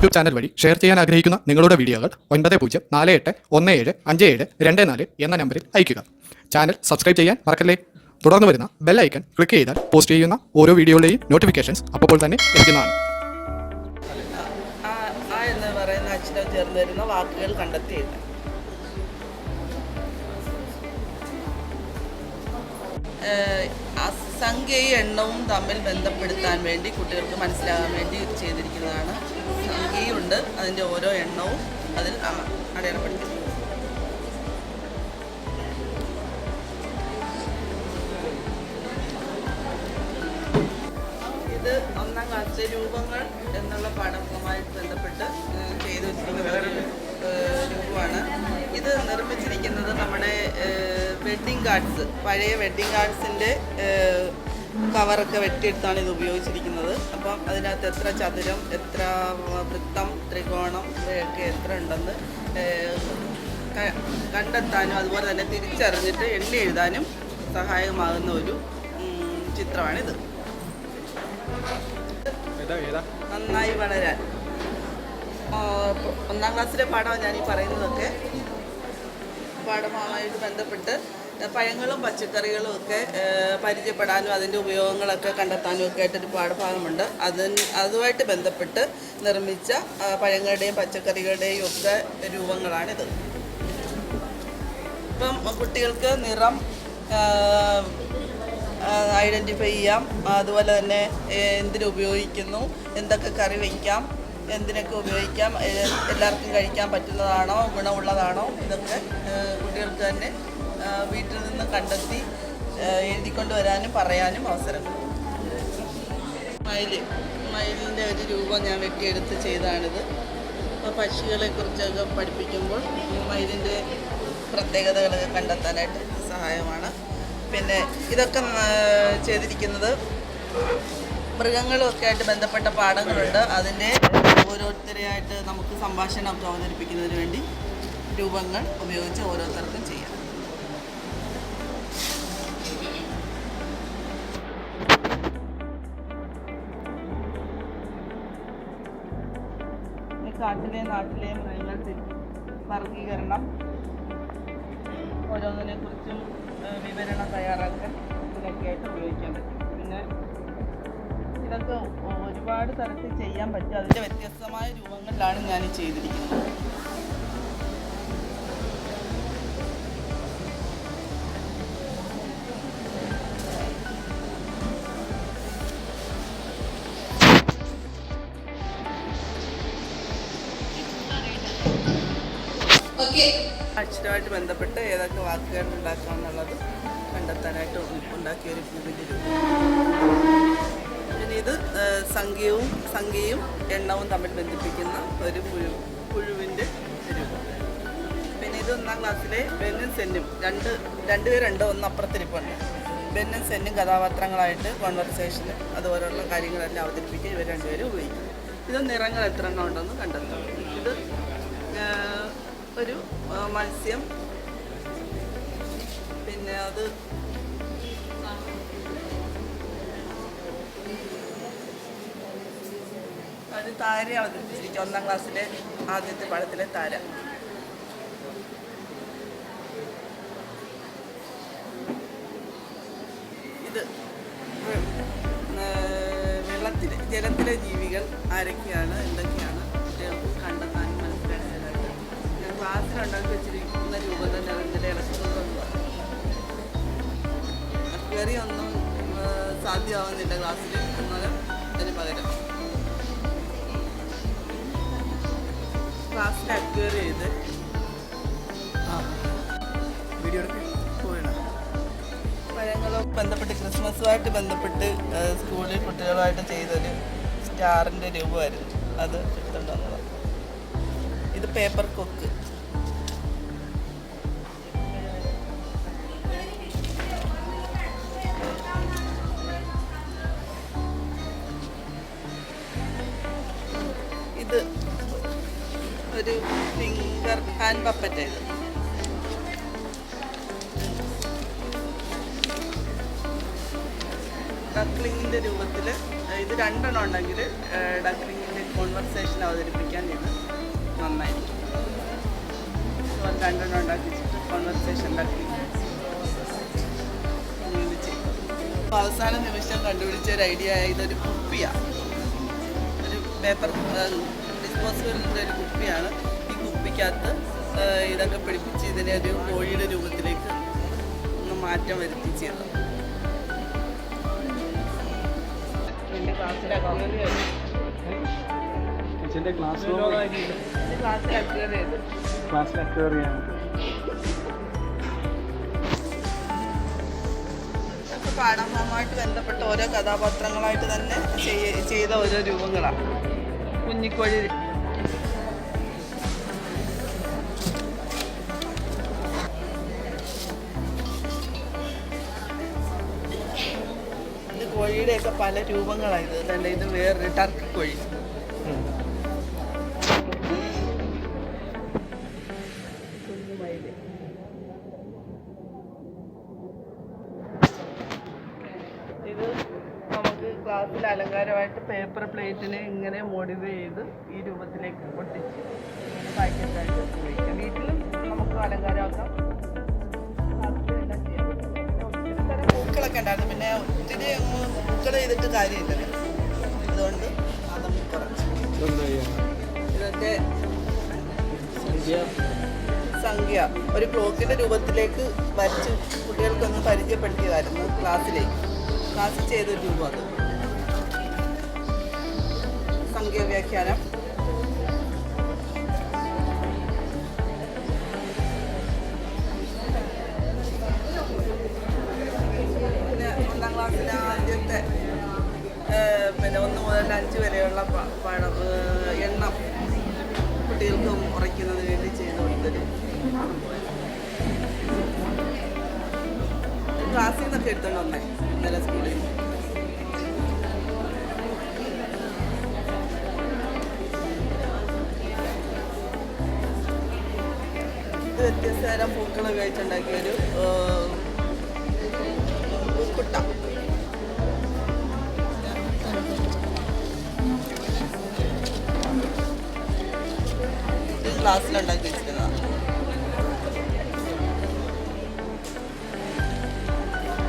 YouTube channel വഴി share ചെയ്യാൻ ആഗ്രഹിക്കുന്ന നിങ്ങളുടെ വീഡിയോകൾ ഒൻപത് പൂജ്യം നാല് എട്ട് ഒന്ന് ഏഴ് അഞ്ച് ഏഴ് രണ്ട് നാല് എന്ന നമ്പറിൽ അയയ്ക്കുക. ചാനൽ സബ്സ്ക്രൈബ് ചെയ്യാൻ മറക്കല്ലേ? തുടർന്ന് വരുന്ന ബെൽ ഐക്കൺ ക്ലിക്ക് ചെയ്താൽ പോസ്റ്റ് ചെയ്യുന്ന ഓരോ വീഡിയോയുടെയും നോട്ടിഫിക്കേഷൻസ് അപ്പോൾ തന്നെ ലഭിക്കുന്നതാണ് വരുന്ന വാക്കുകൾ കണ്ടെത്തി എഴുതാം ഏഹ് സംഖ്യയും എണ്ണവും തമ്മിൽ ബന്ധപ്പെടുത്താൻ വേണ്ടി കുട്ടികൾക്ക് മനസ്സിലാകാൻ വേണ്ടി ചെയ്തിരിക്കുന്നതാണ്. സംഖ്യയുണ്ട് അതിന്റെ ഓരോ എണ്ണവും അതിൽ അടയാളപ്പെടുത്തി. ഇത് ഒന്നാം ക്ലാസ്സിലെ രൂപങ്ങൾ എന്നുള്ള പാഠവുമായി ബന്ധപ്പെട്ട് ചെയ്തു ചെയ്തു വെച്ചിരിക്കുന്ന രൂപമാണ് ഇത് നിർമ്മിച്ചിരിക്കുന്നത് നമ്മുടെ വെഡ്ഡിങ് കാർഡ്സ് പഴയ വെഡ്ഡിങ് കാർഡ്സിന്റെ കവറൊക്കെ വെട്ടിയെടുത്താണ് ഇത് ഉപയോഗിച്ചിരിക്കുന്നത്. അപ്പം അതിനകത്ത് എത്ര ചതുരം എത്ര വൃത്തം ത്രികോണം ഇവയൊക്കെ എത്ര ഉണ്ടെന്ന് കണ്ടെത്താനും അതുപോലെ തന്നെ തിരിച്ചറിഞ്ഞിട്ട് എണ്ണി എഴുതാനും സഹായകമാകുന്ന ഒരു ചിത്രമാണിത്. നന്നായി വളരാൻ. ഒന്നാം ക്ലാസ്സിലെ പാഠമാണ് ഞാൻ ഈ പറയുന്നതൊക്കെ. പാഠമായിട്ട് ബന്ധപ്പെട്ട് പഴങ്ങളും പച്ചക്കറികളും ഒക്കെ പരിചയപ്പെടാനും അതിന്റെ ഉപയോഗങ്ങളൊക്കെ കണ്ടെത്താനും ഒക്കെ ആയിട്ടൊരു പാഠഭാഗമുണ്ട്. അതിന് അതുമായിട്ട് ബന്ധപ്പെട്ട് നിർമ്മിച്ച പഴങ്ങളുടെയും പച്ചക്കറികളുടെയും ഒക്കെ രൂപങ്ങളാണിത്. ഇപ്പം കുട്ടികൾക്ക് നിറം ഐഡന്റിഫൈ ചെയ്യാം. അതുപോലെ തന്നെ എന്തിനുപയോഗിക്കുന്നു എന്തൊക്കെ കറി വയ്ക്കാം എന്തിനൊക്കെ ഉപയോഗിക്കാം എല്ലാവർക്കും കഴിക്കാൻ പറ്റുന്നതാണോ ഗുണമുള്ളതാണോ ഇതൊക്കെ കുട്ടികൾക്ക് തന്നെ വീട്ടിൽ നിന്ന് കണ്ടെത്തി എഴുതിക്കൊണ്ട് വരാനും പറയാനും അവസരം മയിൽ മയിലിന്റെ ഒരു രൂപം ഞാൻ വെട്ടിയെടുത്ത് ചെയ്താണിത്. അപ്പോൾ പക്ഷികളെ കുറിച്ചൊക്കെ പഠിപ്പിക്കുമ്പോൾ മയിലിന്റെ പ്രത്യേകതകൾ കണ്ടെത്താനായിട്ട് സഹായമാണ്. പിന്നെ ഇതൊക്കെ ചെയ്തിരിക്കുന്നത് മൃഗങ്ങളുമൊക്കെ ആയിട്ട് ബന്ധപ്പെട്ട പാഠങ്ങളുണ്ട്. അതിന്റെ ഓരോരുത്തരെയായിട്ട് നമുക്ക് സംഭാഷണം അവതരിപ്പിക്കുന്നതിന് വേണ്ടി രൂപങ്ങൾ ഉപയോഗിച്ച് ഓരോരുത്തർക്കും ചെയ്യാം. കാട്ടിലെ നാട്ടിലെ മൃഗങ്ങൾ വർഗീകരണം ഓരോന്നിനെ കുറിച്ചും വിവരണം തയ്യാറാക്കാൻ ഇതിനൊക്കെയായിട്ട് ഉപയോഗിക്കാൻ പറ്റും. പിന്നെ ഇതൊക്കെ ഒരുപാട് തരത്തിൽ ചെയ്യാൻ പറ്റും. അതിന്റെ വ്യത്യസ്തമായ രൂപങ്ങളിലാണ് ഞാൻ ചെയ്തിരിക്കുന്നത്. അക്ഷരമായിട്ട് ബന്ധപ്പെട്ട് ഏതൊക്കെ വാക്കുകൾ ഉണ്ടാക്കാം എന്നുള്ളത് കണ്ടെത്താനായിട്ട് ഉണ്ടാക്കിയ ഒരു പുതിയ രൂപം. ആ, സംഖ്യവും സംഖ്യയും എണ്ണവും തമ്മിൽ ബന്ധിപ്പിക്കുന്ന ഒരു പുഴു പുഴുവിന്റെ രൂപം. പിന്നെ ഇത് ഒന്നാം ക്ലാസ്സിലെ ബെന്നും സെന്നും. രണ്ട് രണ്ടുപേരുണ്ട് ഒന്ന് അപ്പുറത്തിരിപ്പുണ്ട്. ബെന്നും സെന്നും കഥാപാത്രങ്ങളായിട്ട് കോൺവെർസേഷനും അതുപോലെയുള്ള കാര്യങ്ങളെല്ലാം അവതരിപ്പിക്കാൻ ഇവർ രണ്ടുപേരും ഉപയോഗിക്കും. ഇത് നിറങ്ങൾ എത്ര എണ്ണം ഉണ്ടെന്ന് കണ്ടെത്തും. ഇത് ഒരു മത്സ്യം. പിന്നെ അത് ഒരു താര അവതരിപ്പിച്ചിരിക്കും. ഒന്നാം ക്ലാസ്സിലെ ആദ്യത്തെ പാഠത്തിലെ താര. ഇത് വെള്ളത്തിൽ ജലത്തിലെ ജീവികൾ ആരൊക്കെയാണ് എന്തൊക്കെയാണ്? കണ്ടെത്താനും മനസ്സിലാക്കാനായിട്ട് ഞാൻ ക്ലാസ്സിലുണ്ടാക്കി വെച്ചിരിക്കുന്ന രൂപം തന്നെ അതിന്റെ ഇളക്കുന്നതൊന്നും അക്വേറി ഒന്നും സാധ്യമാവുന്നില്ല ക്ലാസ്സിൽ. എന്നാലും അതിന് പകരം. വീഡിയോ ബന്ധപ്പെട്ട് ക്രിസ്മസുമായിട്ട് ബന്ധപ്പെട്ട് സ്കൂളിൽ കുട്ടികളുമായിട്ട് ചെയ്തൊരു സ്റ്റാറിന്റെ രൂപമായിരുന്നു. അത് എടുത്തുകൊണ്ട് ഇത് പേപ്പർ കൊക്ക്. ഹാൻഡ് പപ്പറ്റ് ഇത് ഡക്ലിങ്ങിന്റെ രൂപത്തിൽ ഇത് രണ്ടെണ്ണം ഉണ്ടെങ്കിൽ ഡക്ലിങ്ങിന്റെ കോൺവെർസേഷൻ അവതരിപ്പിക്കാൻ ഇത് നന്നായിരിക്കും. രണ്ടെണ്ണം ഉണ്ടാക്കി വെച്ചിട്ട് കോൺവെർസേഷൻ ഡക്ലിങ് അവസാന നിമിഷം കണ്ടുപിടിച്ച ഒരു ഐഡിയ ഇതൊരു കുപ്പിയാണ് ഒരു പേപ്പർ ഡിസ്പോസിബിളിന്റെ ഒരു കുപ്പിയാണ്. ഈ കുപ്പിക്കകത്ത് ഇതൊക്കെ പിടിപ്പിച്ച് ഇതിനെ ഒരു കോഴിയുടെ രൂപത്തിലേക്ക് ഒന്ന് മാറ്റം വരുത്തി ചെയ്തു ക്ലാസ്സിൽ ക്ലാസ്സിൽ പാഠഭാഗമായിട്ട് ബന്ധപ്പെട്ട ഓരോ കഥാപാത്രങ്ങളായിട്ട് തന്നെ ചെയ്ത ഓരോ രൂപങ്ങളാണ്. കുഞ്ഞിക്കോഴി കോഴിയുടെയൊക്കെ പല രൂപങ്ങളാണ് ഇത്. തന്നെ ഇത് വേറൊരു ടർക്കി കോഴി. ക്ലാസ്സിൽ അലങ്കാരമായിട്ട് പേപ്പർ പ്ലേറ്റിനെ ഇങ്ങനെ മോഡിഫൈ ചെയ്ത് ഈ രൂപത്തിലേക്ക് ഒട്ടിച്ച്. പാക്കറ്റായിട്ട് ഉപയോഗിക്കാം. വീട്ടിലും നമുക്ക് അലങ്കാരമാക്കാം. തരം പൂക്കളൊക്കെ ഉണ്ടായിരുന്നു. പിന്നെ ഒത്തിരി പൂക്കൾ ചെയ്തിട്ട് കാര്യമില്ല. അതുകൊണ്ട് അതും കുറച്ച്. ഇതൊക്കെ സംഖ്യ ഒരു ക്ലോക്കിന്റെ രൂപത്തിലേക്ക് വരച്ച് കുട്ടികൾക്കൊന്ന് പരിചയപ്പെടുത്തിയതായിരുന്നു ക്ലാസ്സിലേക്ക് ക്ലാസ്സിൽ ചെയ്തൊരു രൂപം അത്. സംഖ്യ വ്യാഖ്യാനം ക്ലാസ്സിലെ ആദ്യത്തെ പിന്നെ ഒന്ന് മുതൽ അഞ്ച് വരെയുള്ള പഴം എണ്ണ കുട്ടികൾക്കും ഉറയ്ക്കുന്നതിന് വേണ്ടി ചെയ്ത് കൊടുത്തൊരു ക്ലാസ്സിൽ നിന്നൊക്കെ എടുത്തോണ്ട് വന്നേ ഇന്നലെ സ്കൂളിൽ. വ്യത്യസ്ത തരം പൂക്കൾ ഉപയോഗിച്ചുണ്ടാക്കിയൊരു ഏഹ്, പൂക്കുട്ട ഇത് ക്ലാസ്സിലുണ്ടാക്കി വെച്ചിരുന്നതാണ്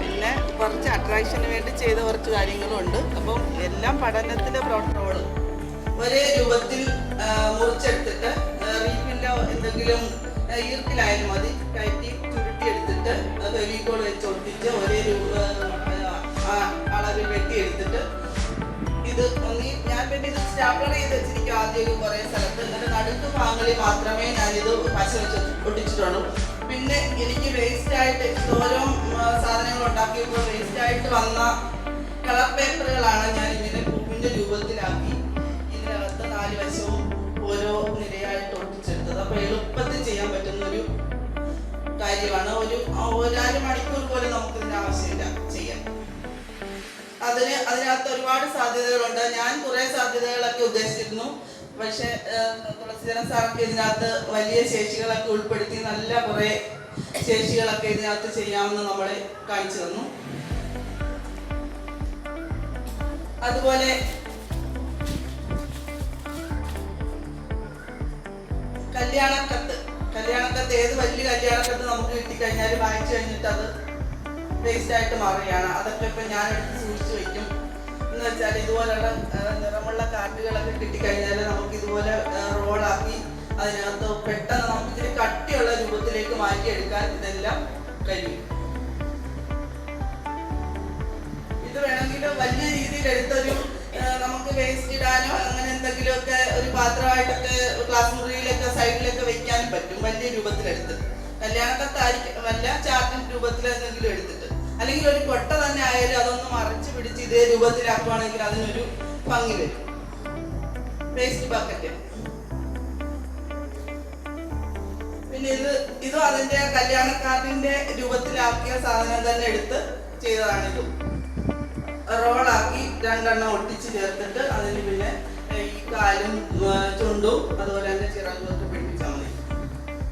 പിന്നെ കുറച്ച് അട്രാക്ഷന് വേണ്ടി ചെയ്ത കുറച്ച് കാര്യങ്ങളുണ്ട്. അപ്പം എല്ലാം പഠനത്തിന്റെ പ്രോട്ടോൾ ഒരേ രൂപത്തിൽ മുറിച്ചെടുത്തിട്ട് റീഫിന്റെ എന്തെങ്കിലും ഈർക്കിലായാലും മതി. കയറ്റി ചുരുട്ടിയെടുത്തിട്ട് ഫെവിക്കോൾ വെച്ച് ഒട്ടിച്ച് ഒരേ രൂപ അളവിൽ വെട്ടിയെടുത്തിട്ട് ഇത് ഒന്നി ഞാൻ പിന്നെ ഇത് സ്റ്റാപ്ലർ ചെയ്ത് വെച്ചിരിക്കും ഭാഗങ്ങളിൽ മാത്രമേ ഞാനിത് പശ വെച്ച് ഒട്ടിച്ചിട്ടുള്ളൂ പിന്നെ എനിക്ക് വേസ്റ്റ് ആയിട്ട് ഓരോ സാധനങ്ങൾ ഉണ്ടാക്കിയപ്പോൾ വേസ്റ്റ് ആയിട്ട് വന്ന കളർ പേപ്പറുകളാണ് ഞാൻ ഇങ്ങനെ പൂവിന്റെ രൂപത്തിലാക്കി ഇതിനകത്ത് നാല് വശവും ഓരോ നിരയായിട്ട് ഒട്ടിച്ചെടുത്തത്. അപ്പൊ എളുപ്പത്തിൽ ചെയ്യാൻ പറ്റുന്ന ഒരു കാര്യമാണ് ഒരു ഒരര മണിക്കൂർ പോലും നമുക്ക് ഇതിന് ആവശ്യമില്ല ചെയ്യാൻ. അതിന് അതിനകത്ത് ഒരുപാട് സാധ്യതകളുണ്ട്. ഞാൻ കുറെ സാധ്യതകളൊക്കെ ഉദ്ദേശിച്ചിരുന്നു. പക്ഷെ തുളസീധരൻ സാറൊക്കെ ഇതിനകത്ത് വലിയ ശേഷികളൊക്കെ ഉൾപ്പെടുത്തി നല്ല കുറേ ശേഷികളൊക്കെ ഇതിനകത്ത് ചെയ്യാമെന്ന് നമ്മളെ കാണിച്ചു തന്നു. അതുപോലെ കല്യാണക്കത്ത് കല്യാണക്കത്ത് ഏത് വലിയ കല്യാണക്കത്ത് നമുക്ക് കിട്ടിക്കഴിഞ്ഞാൽ വായിച്ചു കഴിഞ്ഞിട്ട് അത് വേസ്റ്റ് ആയിട്ട് മാറുകയാണ്. അതൊക്കെ ഇപ്പം ഞാൻ എടുത്ത് എന്ന് വെച്ചാൽ ഇതുപോലെയുള്ള നിറമുള്ള കാർഡുകളൊക്കെ കിട്ടിക്കഴിഞ്ഞാൽ നമുക്ക് ഇതുപോലെ റോളാക്കി അതിനകത്ത് പെട്ടെന്ന് നമുക്ക് ഇത്തിരി കട്ടിയുള്ള രൂപത്തിലേക്ക് മാറ്റിയെടുക്കാൻ ഇതെല്ലാം കഴിയും. ഇത് വേണമെങ്കിൽ വലിയ രീതിയിൽ എടുത്തൊരു നമുക്ക് വേസ്റ്റ് ഇടാനോ അങ്ങനെ എന്തെങ്കിലുമൊക്കെ ഒരു പാത്രമായിട്ടൊക്കെ ക്ലാസ് മുറിയിലൊക്കെ സൈഡിലൊക്കെ വെക്കാനും പറ്റും വലിയ രൂപത്തിലെടുത്ത്. കല്യാണക്കത്തായിരിക്കും വല്ല ചാർട്ടിൻ രൂപത്തിൽ എന്തെങ്കിലും എടുത്തിട്ട് അല്ലെങ്കിൽ ഒരു കൊട്ട തന്നെ ആയാലും അതൊന്ന് മറിച്ച് പിടിച്ച് ഇതേ രൂപത്തിലാക്കുവാണെങ്കിൽ അതിനൊരു ഭംഗി വരും. വേസ്റ്റ് ബക്കറ്റ് പിന്നെ ഇത് ഇതും അതിന്റെ കല്യാണ കാർഡിന്റെ രൂപത്തിലാക്കിയ സാധനം തന്നെ എടുത്ത് ചെയ്തതാണിത് റോളാക്കി രണ്ടെണ്ണം ഒട്ടിച്ച് ചേർത്തിട്ട് അതിന് പിന്നെ ഈ കാലും ചുണ്ടും അതുപോലെ തന്നെ ചിറകും ഒക്കെ പിടിപ്പിച്ചാൽ മതി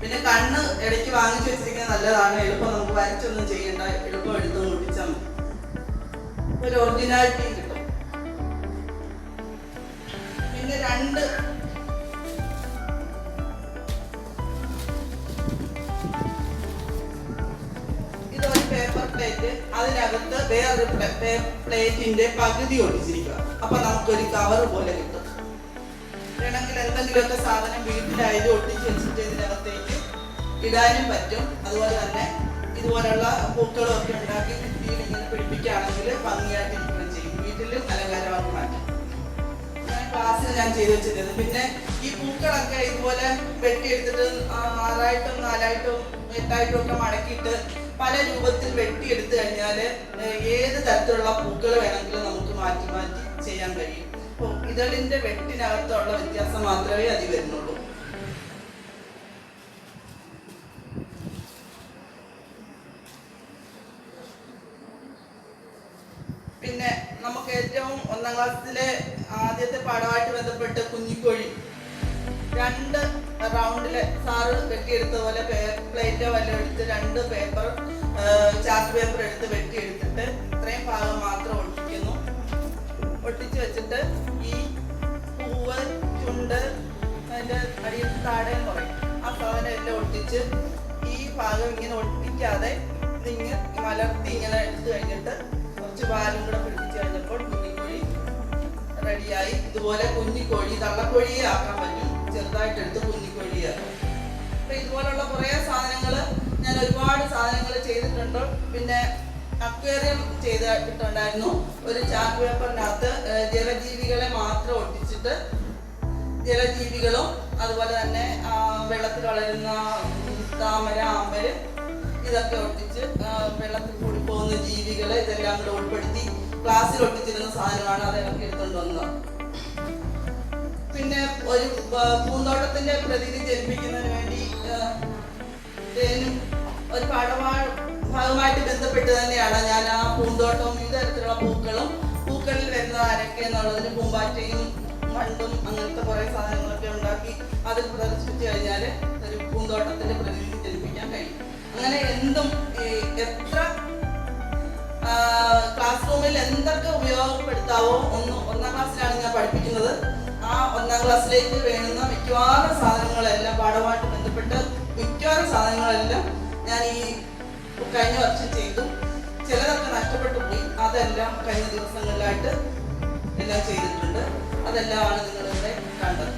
പിന്നെ കണ്ണ് ഇടയ്ക്ക് വാങ്ങിച്ചു വെച്ചിരിക്കുന്നത് നല്ലതാണ്. എളുപ്പം നമുക്ക് വരച്ചൊന്നും ചെയ്യേണ്ട. എളുപ്പം എടുത്ത് മുടിച്ചാൽ മതി. ഒരു ഒറിജിനാലിറ്റി കിട്ടും. പിന്നെ രണ്ട് ഇതൊരു പേപ്പർ അതിനകത്ത് വേറൊരു പ്ലേറ്റിന്റെ പകുതി ഒടിച്ചിരിക്കുക. അപ്പൊ നമുക്കൊരു കവർ പോലെ കിട്ടും. വേണമെങ്കിൽ എന്തെങ്കിലുമൊക്കെ സാധനം വീട്ടിലായാലും ഒട്ടിച്ച് വെച്ചിട്ട് ഇതിനകത്തേക്ക് ഇടാനും പറ്റും. അതുപോലെ തന്നെ ഇതുപോലുള്ള പൂക്കളും ഒക്കെ ഉണ്ടാക്കി ഭിത്തിയിൽ ഇങ്ങനെ പിടിപ്പിക്കുകയാണെങ്കിൽ ഭംഗിയായിട്ട് ഇരിക്കുകയും ചെയ്യും. വീട്ടിലും അലങ്കാരമാക്കി മാറ്റും. ക്ലാസ്സിൽ ഞാൻ ചെയ്തു വെച്ചിരുന്നത്. പിന്നെ ഈ പൂക്കളൊക്കെ ഇതുപോലെ വെട്ടിയെടുത്തിട്ട് ആറായിട്ടും നാലായിട്ടും എട്ടായിട്ടും ഒക്കെ മടക്കിയിട്ട് പല രൂപത്തിൽ വെട്ടിയെടുത്തു കഴിഞ്ഞാൽ ഏത് തരത്തിലുള്ള പൂക്കൾ വേണമെങ്കിലും നമുക്ക് മാറ്റി മാറ്റി ചെയ്യാൻ കഴിയും. ഇതളിന്റെ വെട്ടിനകത്തുള്ള വ്യത്യാസം മാത്രമേ അതിൽ വരുന്നുള്ളൂ. പിന്നെ നമുക്ക് ഏറ്റവും ഒന്നാം ക്ലാസ്സിലെ ആദ്യത്തെ പാഠമായിട്ട് ബന്ധപ്പെട്ട് കുഞ്ഞിക്കോഴി രണ്ട് റൗണ്ടിൽ സാറ് വെട്ടിയെടുത്ത പോലെ പ്ലേറ്റോ വല്ലതും എടുത്ത് രണ്ട് പേപ്പർ ചാർട്ട് പേപ്പർ എടുത്ത് വെട്ടിയെടുത്തിട്ട് ഒട്ടിച്ച് ഈ ഭാഗം ഇങ്ങനെ ഒട്ടിക്കാതെ നിങ്ങൾ മലർത്തി ഇങ്ങനെ എടുത്തു കഴിഞ്ഞിട്ട് കുറച്ച് പാലും കൂടെ പിടിപ്പിച്ച് കഴിഞ്ഞപ്പോൾ കുഞ്ഞിക്കോഴി റെഡിയായി. ഇതുപോലെ കുഞ്ഞിക്കോഴി തള്ളക്കോഴിയെ ആക്കാൻ പറ്റും. ചെറുതായിട്ട് എടുത്ത് കുഞ്ഞിക്കോഴിയെ അപ്പൊ ഇതുപോലുള്ള കുറേ സാധനങ്ങൾ ഞാൻ ഒരുപാട് സാധനങ്ങൾ ചെയ്തിട്ടുണ്ട്. പിന്നെ അക്വേറിയം ചെയ്തിട്ടുണ്ടായിരുന്നു. ഒരു ചാർട്ട് പേപ്പറിനകത്ത് ജലജീവികളെ മാത്രം ഒട്ടിച്ചിട്ട് ജലജീവികളും അതുപോലെ തന്നെ വെള്ളത്തിൽ വളരുന്ന താമര ആമ്പൽ ഇതൊക്കെ ഒട്ടിച്ച് വെള്ളത്തിൽ കൂടി പോകുന്ന ജീവികളെ ഇതെല്ലാം കൂടെ ഉൾപ്പെടുത്തി ക്ലാസ്സിൽ ഒട്ടിച്ചിരുന്ന സാധനമാണ് അതൊക്കെ എടുത്തുകൊണ്ട് വന്നത്. പിന്നെ ഒരു പൂന്തോട്ടത്തിന്റെ പ്രതീതി ജനിപ്പിക്കുന്നതിന് വേണ്ടി ഒരു പാഠമാ ഭാഗമായിട്ട് ബന്ധപ്പെട്ട് തന്നെയാണ് ഞാൻ ആ പൂന്തോട്ടവും വിവിധ തരത്തിലുള്ള പൂക്കളും പൂക്കളിൽ വരുന്ന ആരൊക്കെ എന്നുള്ളതിന് പൂമ്പാറ്റയും മണ്ടും അങ്ങനത്തെ കുറേ സാധനങ്ങളൊക്കെ ഉണ്ടാക്കി അത് പ്രദർശിപ്പിച്ചു കഴിഞ്ഞാൽ ഒരു പൂന്തോട്ടത്തിന്റെ പ്രതിനിധി ജനിപ്പിക്കാൻ കഴിയും. അങ്ങനെ എന്തും എത്ര ക്ലാസ് റൂമിൽ എന്തൊക്കെ ഉപയോഗപ്പെടുത്താവോ ഒന്ന് ഒന്നാം ക്ലാസ്സിലാണ് ഞാൻ പഠിപ്പിക്കുന്നത്. ആ ഒന്നാം ക്ലാസ്സിലേക്ക് വേണ്ടുന്ന മിക്കവാറും സാധനങ്ങളെല്ലാം പാഠവുമായിട്ട് ബന്ധപ്പെട്ട് മിക്കവാറും സാധനങ്ങളെല്ലാം ഞാൻ ഈ കഴിഞ്ഞ വർഷം ചെയ്തു. ചിലതൊക്കെ നഷ്ടപ്പെട്ടു പോയി. അതെല്ലാം കഴിഞ്ഞ ദിവസങ്ങളിലായിട്ട് എല്ലാം ചെയ്തിട്ടുണ്ട്. അതെല്ലാമാണ് നിങ്ങളിവിടെ കണ്ടത്.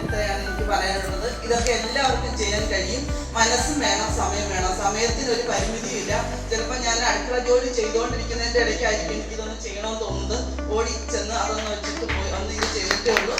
എത്രയാണ് എനിക്ക് പറയാനുള്ളത്? ഇതൊക്കെ എല്ലാവർക്കും ചെയ്യാൻ കഴിയും. മനസ്സും വേണം സമയം വേണം. സമയത്തിന് ഒരു പരിമിതിയില്ല ചിലപ്പോൾ ഞാൻ അടുക്കള ജോലി ചെയ്തുകൊണ്ടിരിക്കുന്നതിന്റെ ഇടയ്ക്കായിരിക്കും എനിക്കിതൊന്ന് ചെയ്യണമെന്ന് തോന്നുന്നത്. ഓടി ചെന്ന് അതൊന്ന് വെച്ചിട്ട് പോയി ഒന്ന് ഇത് ചെയ്തിട്ടേ ഉള്ളൂ.